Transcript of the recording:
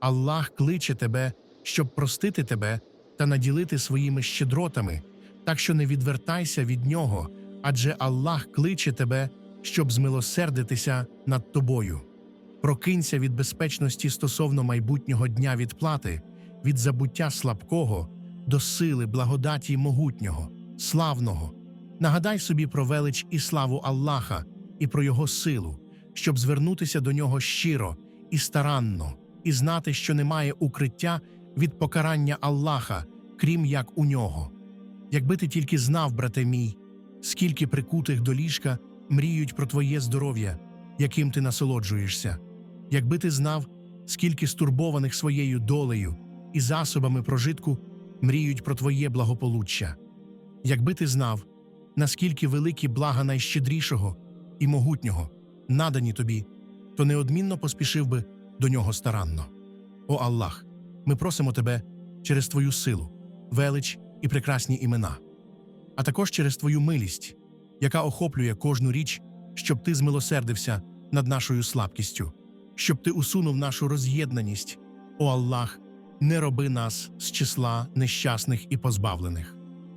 Аллах кличе тебе, щоб простити тебе та наділити своїми щедротами, так що не відвертайся від нього, адже Аллах кличе тебе, щоб змилосердитися над тобою. Прокинься від безпечності стосовно майбутнього дня відплати, від забуття слабкого до сили благодаті могутнього, славного. Нагадай собі про велич і славу Аллаха і про його силу, щоб звернутися до нього щиро і старанно, і знати, що немає укриття від покарання Аллаха, крім як у нього. Якби ти тільки знав, брате мій, скільки прикутих до ліжка мріють про твоє здоров'я, яким ти насолоджуєшся, якби ти знав, скільки стурбованих своєю долею і засобами прожитку мріють про твоє благополуччя, якби ти знав, наскільки великі блага найщедрішого і могутнього надані тобі, то неодмінно поспішив би до нього старанно. О Аллах, ми просимо тебе через твою силу, велич і прекрасні імена, а також через твою милість, яка охоплює кожну річ, щоб ти змилосердився над нашою слабкістю, щоб ти усунув нашу роз'єднаність. О Аллах, не роби нас з числа нещасних і позбавлених.